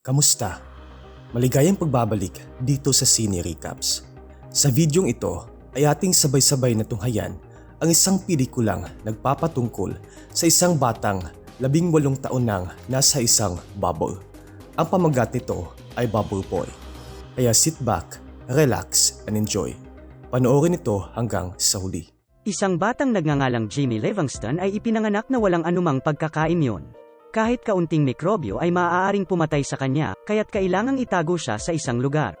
Kamusta? Maligayang pagbabalik dito sa Cine Recaps. Sa videong ito ay ating sabay-sabay na tunghayan ang isang pelikulang nagpapatungkol sa isang batang labing walong taon nang nasa isang bubble. Ang pamagat nito ay Bubble Boy. Kaya sit back, relax, and enjoy. Panoorin ito hanggang sa huli. Isang batang nagngangalang Jimmy Livingston ay ipinanganak na walang anumang pagkakaimyon. Kahit kaunting mikrobyo ay maaaring pumatay sa kanya, kaya't kailangang itago siya sa isang lugar.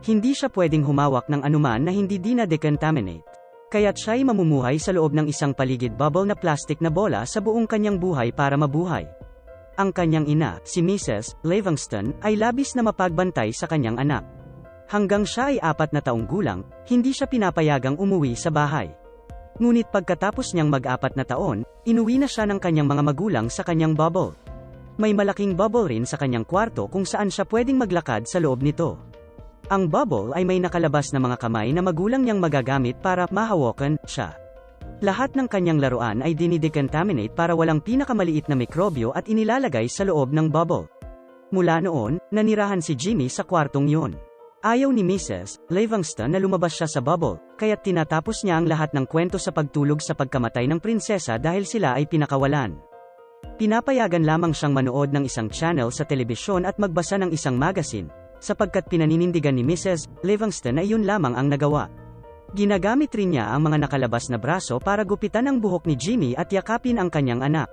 Hindi siya pwedeng humawak ng anuman na hindi dina-decontaminate. Kaya't siya ay mamumuhay sa loob ng isang paligid bubble na plastic na bola sa buong kanyang buhay para mabuhay. Ang kanyang ina, si Mrs. Livingston, ay labis na mapagbantay sa kanyang anak. Hanggang siya ay apat na taong gulang, hindi siya pinapayagang umuwi sa bahay. Ngunit pagkatapos niyang mag-apat na taon, inuwi na siya ng kanyang mga magulang sa kanyang bubble. May malaking bubble rin sa kanyang kwarto kung saan siya pwedeng maglakad sa loob nito. Ang bubble ay may nakalabas na mga kamay na magulang niyang magagamit para mahawakan siya. Lahat ng kanyang laruan ay dinidecontaminate para walang pinakamaliit na mikrobyo at inilalagay sa loob ng bubble. Mula noon, nanirahan si Jimmy sa kwartong yun. Ayaw ni Mrs. Livingston na lumabas siya sa bubble, kaya't tinatapos niya ang lahat ng kwento sa pagtulog sa pagkamatay ng prinsesa dahil sila ay pinakawalan. Pinapayagan lamang siyang manood ng isang channel sa telebisyon at magbasa ng isang magazine, sapagkat pinaninindigan ni Mrs. Livingston na iyon lamang ang nagawa. Ginagamit rin niya ang mga nakalabas na braso para gupitan ang buhok ni Jimmy at yakapin ang kanyang anak.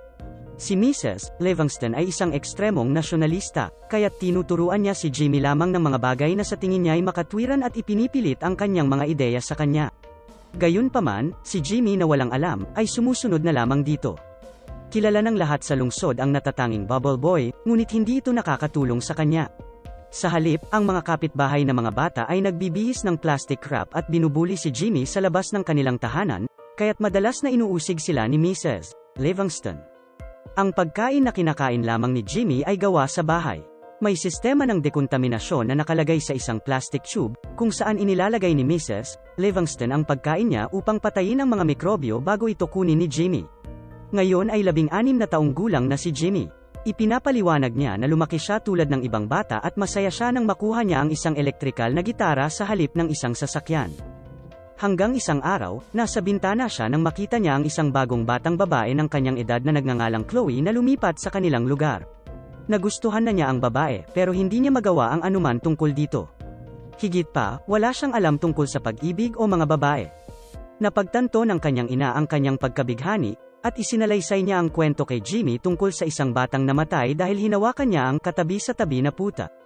Si Mrs. Livingston ay isang ekstremong nasyonalista, kaya't tinuturuan niya si Jimmy lamang ng mga bagay na sa tingin niya ay makatwiran at ipinipilit ang kanyang mga ideya sa kanya. Gayunpaman, si Jimmy na walang alam, ay sumusunod na lamang dito. Kilala ng lahat sa lungsod ang natatanging bubble boy, ngunit hindi ito nakakatulong sa kanya. Sa halip, ang mga kapitbahay na mga bata ay nagbibihis ng plastic wrap at binubuli si Jimmy sa labas ng kanilang tahanan, kaya't madalas na inuusig sila ni Mrs. Livingston. Ang pagkain na kinakain lamang ni Jimmy ay gawa sa bahay. May sistema ng dekontaminasyon na nakalagay sa isang plastic tube, kung saan inilalagay ni Mrs. Livingston ang pagkain niya upang patayin ang mga mikrobyo bago ito kunin ni Jimmy. Ngayon ay labing-anim na taong gulang na si Jimmy. Ipinapaliwanag niya na lumaki siya tulad ng ibang bata at masaya siya nang makuha niya ang isang elektrikal na gitara sa halip ng isang sasakyan. Hanggang isang araw, nasa bintana siya nang makita niya ang isang bagong batang babae ng kanyang edad na nagngangalang Chloe na lumipat sa kanilang lugar. Nagustuhan na niya ang babae, pero hindi niya magawa ang anuman tungkol dito. Higit pa, wala siyang alam tungkol sa pag-ibig o mga babae. Napagtanto ng kanyang ina ang kanyang pagkabighani, at isinalaysay niya ang kwento kay Jimmy tungkol sa isang batang namatay dahil hinawakan niya ang katabi sa tabi na puta.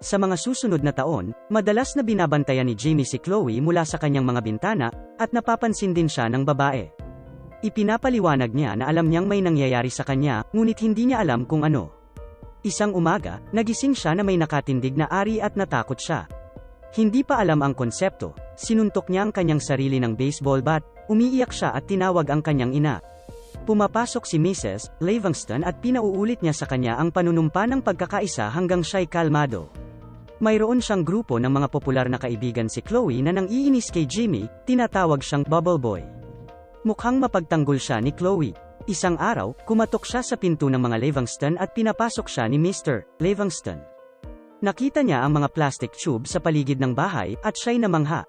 Sa mga susunod na taon, madalas na binabantayan ni Jimmy si Chloe mula sa kanyang mga bintana, at napapansin din siya ng babae. Ipinapaliwanag niya na alam niyang may nangyayari sa kanya, ngunit hindi niya alam kung ano. Isang umaga, nagising siya na may nakatindig na ari at natakot siya. Hindi pa alam ang konsepto, sinuntok niya ang kanyang sarili ng baseball bat, umiiyak siya at tinawag ang kanyang ina. Pumapasok si Mrs. Livingston at pinauulit niya sa kanya ang panunumpa ng pagkakaisa hanggang siya'y kalmado. Mayroon siyang grupo ng mga popular na kaibigan si Chloe na nang iinis kay Jimmy, tinatawag siyang Bubble Boy. Mukhang mapagtanggol siya ni Chloe. Isang araw, kumatok siya sa pinto ng mga Livingston at pinapasok siya ni Mr. Livingston. Nakita niya ang mga plastic tube sa paligid ng bahay at siya'y namangha.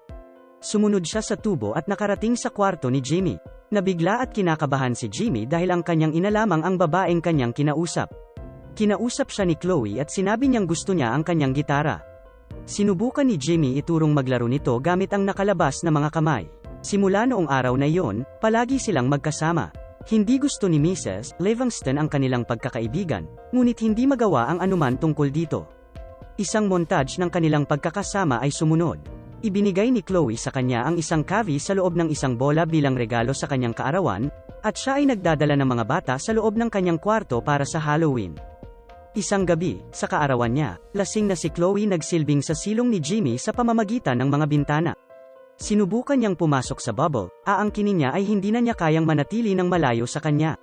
Sumunod siya sa tubo at nakarating sa kwarto ni Jimmy. Nabigla at kinakabahan si Jimmy dahil ang kanyang ina lamang ang babaeng kanyang kinausap. Kinausap siya ni Chloe at sinabi niyang gusto niya ang kanyang gitara. Sinubukan ni Jimmy iturong maglaro nito gamit ang nakalabas na mga kamay. Simula noong araw na iyon, palagi silang magkasama. Hindi gusto ni Mrs. Livingston ang kanilang pagkakaibigan, ngunit hindi magawa ang anuman tungkol dito. Isang montage ng kanilang pagkakasama ay sumunod. Ibinigay ni Chloe sa kanya ang isang cavi sa loob ng isang bola bilang regalo sa kanyang kaarawan, at siya ay nagdadala ng mga bata sa loob ng kanyang kwarto para sa Halloween. Isang gabi, sa kaarawan niya, lasing na si Chloe nagsilbing sa silong ni Jimmy sa pamamagitan ng mga bintana. Sinubukan niyang pumasok sa bubble, aangkinin niya ay hindi na niya kayang manatili ng malayo sa kanya.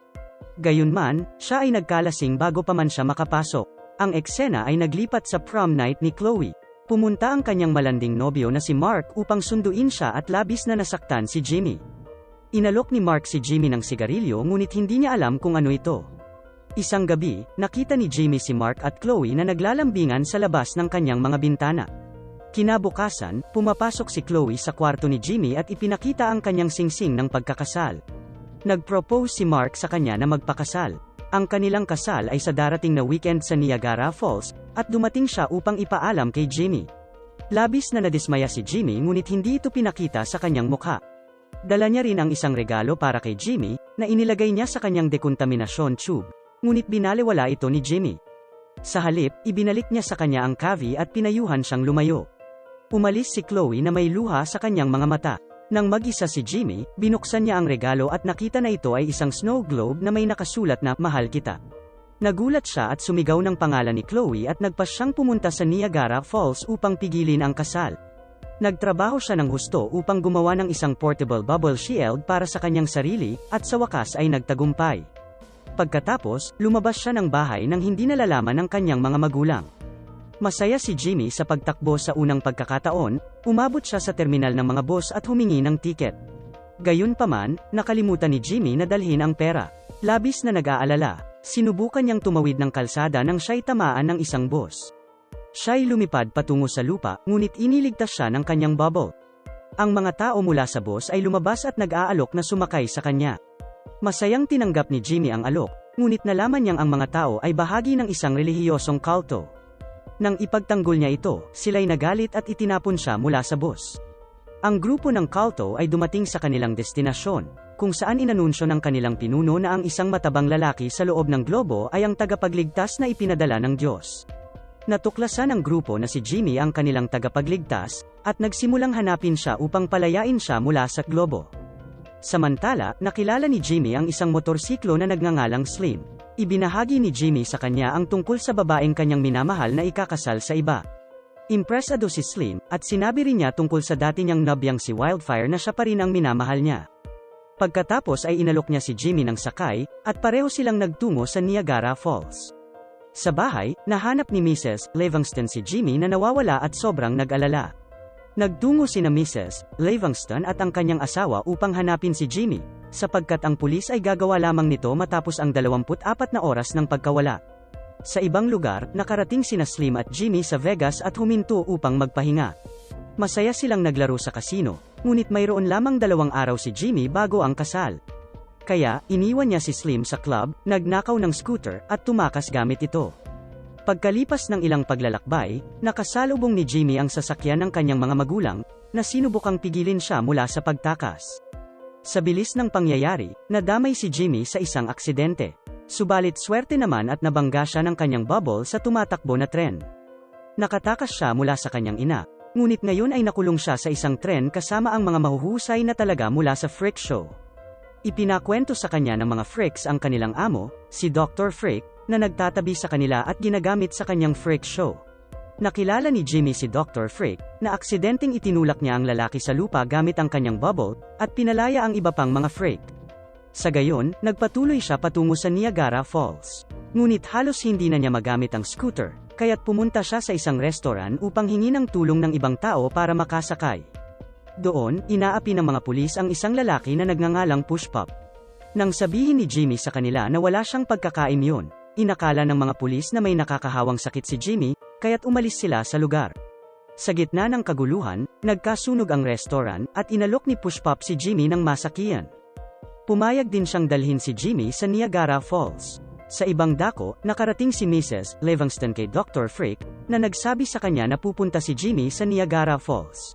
Gayunman, siya ay nagkalasing bago pa man siya makapasok. Ang eksena ay naglipat sa prom night ni Chloe. Pumunta ang kanyang malanding nobyo na si Mark upang sunduin siya at labis na nasaktan si Jimmy. Inalok ni Mark si Jimmy ng sigarilyo ngunit hindi niya alam kung ano ito. Isang gabi, nakita ni Jimmy si Mark at Chloe na naglalambingan sa labas ng kanyang mga bintana. Kinabukasan, pumapasok si Chloe sa kwarto ni Jimmy at ipinakita ang kanyang singsing ng pagkakasal. Nag-propose si Mark sa kanya na magpakasal. Ang kanilang kasal ay sa darating na weekend sa Niagara Falls, at dumating siya upang ipaalam kay Jimmy. Labis na nadismaya si Jimmy ngunit hindi ito pinakita sa kanyang mukha. Dala niya rin ang isang regalo para kay Jimmy, na inilagay niya sa kanyang dekontaminasyon tube. Ngunit binaliwala ito ni Jimmy. Sa halip, ibinalik niya sa kanya ang kavi at pinayuhan siyang lumayo. Umalis si Chloe na may luha sa kanyang mga mata. Nang mag-isa si Jimmy, binuksan niya ang regalo at nakita na ito ay isang snow globe na may nakasulat na Mahal Kita. Nagulat siya at sumigaw ng pangalan ni Chloe at nagpas siyang pumunta sa Niagara Falls upang pigilin ang kasal. Nagtrabaho siya ng husto upang gumawa ng isang portable bubble shield para sa kanyang sarili, at sa wakas ay nagtagumpay. Pagkatapos, lumabas siya ng bahay nang hindi nalalaman ng kanyang mga magulang. Masaya si Jimmy sa pagtakbo sa unang pagkakataon, umabot siya sa terminal ng mga bus at humingi ng tiket. Gayunpaman, nakalimutan ni Jimmy na dalhin ang pera. Labis na nag-aalala, sinubukan niyang tumawid ng kalsada nang siya'y tamaan ng isang bus. Siya'y lumipad patungo sa lupa, ngunit iniligtas siya ng kanyang bubble. Ang mga tao mula sa bus ay lumabas at nag-aalok na sumakay sa kanya. Masayang tinanggap ni Jimmy ang alok, ngunit nalaman niyang ang mga tao ay bahagi ng isang relihiyosong kalto. Nang ipagtanggol niya ito, sila'y nagalit at itinapon siya mula sa bus. Ang grupo ng kalto ay dumating sa kanilang destinasyon, kung saan inanunsyo ng kanilang pinuno na ang isang matabang lalaki sa loob ng globo ay ang tagapagligtas na ipinadala ng Diyos. Natuklasan ng grupo na si Jimmy ang kanilang tagapagligtas, at nagsimulang hanapin siya upang palayain siya mula sa globo. Samantala, nakilala ni Jimmy ang isang motorsiklo na nagngangalang Slim. Ibinahagi ni Jimmy sa kanya ang tungkol sa babaeng kanyang minamahal na ikakasal sa iba. Impresado si Slim, at sinabi rin niya tungkol sa dati niyang nabyang si Wildfire na siya pa rin ang minamahal niya. Pagkatapos ay inalok niya si Jimmy ng sakay, at pareho silang nagtungo sa Niagara Falls. Sa bahay, nahanap ni Mrs. Livingston si Jimmy na nawawala at sobrang nag-alala. Nagtungo sina Mrs. Livingston at ang kanyang asawa upang hanapin si Jimmy, sapagkat ang pulis ay gagawa lamang nito matapos ang 24 na oras ng pagkawala. Sa ibang lugar, nakarating sina Slim at Jimmy sa Vegas at huminto upang magpahinga. Masaya silang naglaro sa kasino, ngunit mayroon lamang dalawang araw si Jimmy bago ang kasal. Kaya, iniwan niya si Slim sa club, nagnakaw ng scooter, at tumakas gamit ito. Pagkalipas ng ilang paglalakbay, nakasalubong ni Jimmy ang sasakyan ng kanyang mga magulang, na sinubukang pigilin siya mula sa pagtakas. Sa bilis ng pangyayari, nadamay si Jimmy sa isang aksidente. Subalit swerte naman at nabangga siya ng kanyang bubble sa tumatakbo na tren. Nakatakas siya mula sa kanyang ina, ngunit ngayon ay nakulong siya sa isang tren kasama ang mga mahuhusay na talaga mula sa freak show. Ipinakwento sa kanya ng mga freaks ang kanilang amo, si Dr. Freak, na nagtatabi sa kanila at ginagamit sa kanyang freak show. Nakilala ni Jimmy si Dr. Freak, na aksidenteng itinulak niya ang lalaki sa lupa gamit ang kanyang bubble, at pinalaya ang iba pang mga freak. Sa gayon, nagpatuloy siya patungo sa Niagara Falls. Ngunit halos hindi na niya magamit ang scooter, kaya't pumunta siya sa isang restaurant upang hingi ng tulong ng ibang tao para makasakay. Doon, inaapi ng mga pulis ang isang lalaki na nagngangalang Pushpop. Nang sabihin ni Jimmy sa kanila na wala siyang pagkakain yun, inakala ng mga pulis na may nakakahawang sakit si Jimmy, kaya't umalis sila sa lugar. Sa gitna ng kaguluhan, nagkasunog ang restaurant at inalok ni Pushpop si Jimmy ng masakiyan. Pumayag din siyang dalhin si Jimmy sa Niagara Falls. Sa ibang dako, nakarating si Mrs. Livingston kay Dr. Freak, na nagsabi sa kanya na pupunta si Jimmy sa Niagara Falls.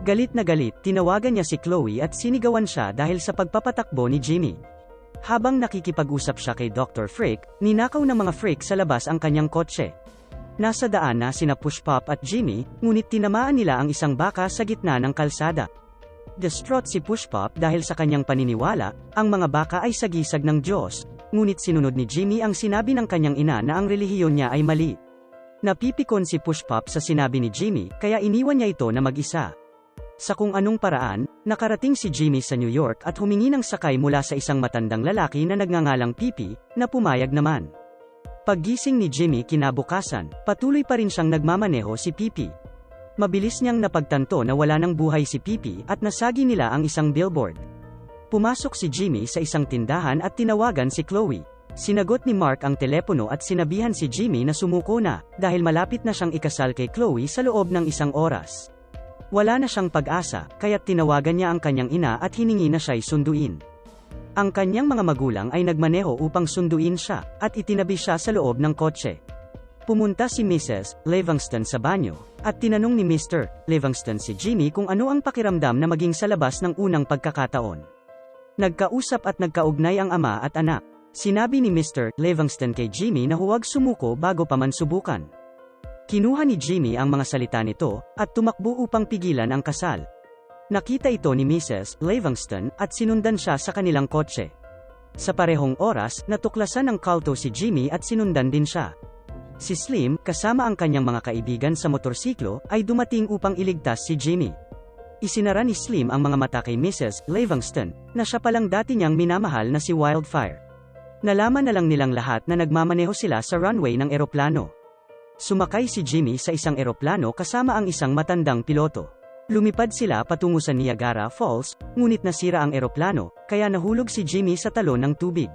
Galit na galit, tinawagan niya si Chloe at sinigawan siya dahil sa pagpapatakbo ni Jimmy. Habang nakikipag-usap siya kay Dr. Freak, ninakaw ng mga freak sa labas ang kanyang kotse. Nasa daan na sina Pushpop at Jimmy, ngunit tinamaan nila ang isang baka sa gitna ng kalsada. Distraught si Pushpop dahil sa kanyang paniniwala, ang mga baka ay sagisag ng Diyos, ngunit sinunod ni Jimmy ang sinabi ng kanyang ina na ang relihiyon niya ay mali. Napipikon si Pushpop sa sinabi ni Jimmy, kaya iniwan niya ito na mag-isa. Sa kung anong paraan, nakarating si Jimmy sa New York at humingi ng sakay mula sa isang matandang lalaki na nagngangalang Pipi, na pumayag naman. Paggising ni Jimmy kinabukasan, patuloy pa rin siyang nagmamaneho si Pipi. Mabilis niyang napagtanto na wala ng buhay si Pipi at nasagi nila ang isang billboard. Pumasok si Jimmy sa isang tindahan at tinawagan si Chloe. Sinagot ni Mark ang telepono at sinabihan si Jimmy na sumuko na, dahil malapit na siyang ikasal kay Chloe sa loob ng isang oras. Wala na siyang pag-asa, kaya't tinawagan niya ang kanyang ina at hiningi na siya'y sunduin. Ang kanyang mga magulang ay nagmaneho upang sunduin siya, at itinabi siya sa loob ng kotse. Pumunta si Mrs. Livingston sa banyo, at tinanong ni Mr. Livingston si Jimmy kung ano ang pakiramdam na maging sa labas ng unang pagkakataon. Nagkausap at nagkaugnay ang ama at anak. Sinabi ni Mr. Livingston kay Jimmy na huwag sumuko bago pa man subukan. Kinuha ni Jimmy ang mga salita nito, at tumakbo upang pigilan ang kasal. Nakita ito ni Mrs. Livingston at sinundan siya sa kanilang kotse. Sa parehong oras, natuklasan ng kalto si Jimmy at sinundan din siya. Si Slim, kasama ang kanyang mga kaibigan sa motorsiklo, ay dumating upang iligtas si Jimmy. Isinara ni Slim ang mga mata kay Mrs. Livingston, na siya palang dati niyang minamahal na si Wildfire. Nalaman na lang nilang lahat na nagmamaneho sila sa runway ng eroplano. Sumakay si Jimmy sa isang eroplano kasama ang isang matandang piloto. Lumipad sila patungo sa Niagara Falls, ngunit nasira ang eroplano, kaya nahulog si Jimmy sa talon ng tubig.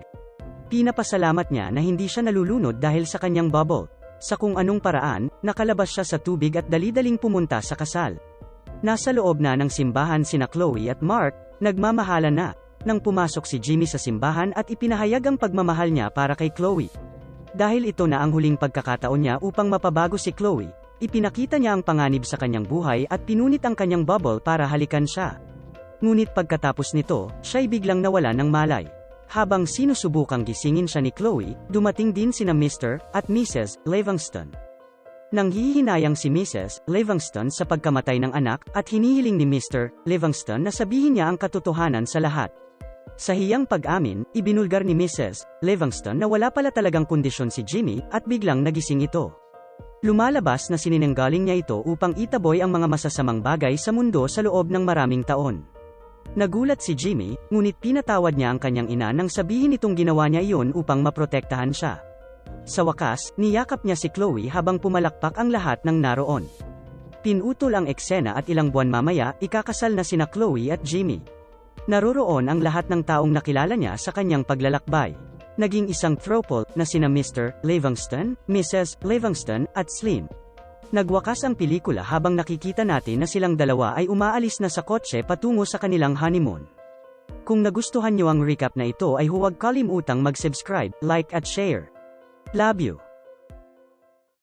Pinapasalamat niya na hindi siya nalulunod dahil sa kanyang bubble. Sa kung anong paraan, nakalabas siya sa tubig at dali-daling pumunta sa kasal. Nasa loob na ng simbahan sina Chloe at Mark, nagmamahala na, nang pumasok si Jimmy sa simbahan at ipinahayag ang pagmamahal niya para kay Chloe. Dahil ito na ang huling pagkakataon niya upang mapabago si Chloe, ipinakita niya ang panganib sa kanyang buhay at pinunit ang kanyang bubble para halikan siya. Ngunit pagkatapos nito, siya'y biglang nawala ng malay. Habang sinusubukang gisingin siya ni Chloe, dumating din sina Mr. at Mrs. Livingston. Nang hihinayang si Mrs. Livingston sa pagkamatay ng anak at hinihiling ni Mr. Livingston na sabihin niya ang katotohanan sa lahat. Sa hiyang pag-amin, ibinulgar ni Mrs. Livingston na wala pala talagang kondisyon si Jimmy at biglang nagising ito. Lumalabas na sininanggaling niya ito upang itaboy ang mga masasamang bagay sa mundo sa loob ng maraming taon. Nagulat si Jimmy, ngunit pinatawad niya ang kanyang ina nang sabihin itong ginawa niya iyon upang maprotektahan siya. Sa wakas, niyakap niya si Chloe habang pumalakpak ang lahat ng naroon. Pinutol ang eksena at ilang buwan mamaya, ikakasal na sina Chloe at Jimmy. Naroroon ang lahat ng taong nakilala niya sa kanyang paglalakbay. Naging isang throuple na sina Mr. Livingston, Mrs. Livingston, at Slim. Nagwakas ang pelikula habang nakikita natin na silang dalawa ay umaalis na sa kotse patungo sa kanilang honeymoon. Kung nagustuhan niyo ang recap na ito ay huwag kalimutang mag-subscribe, like at share. Love you.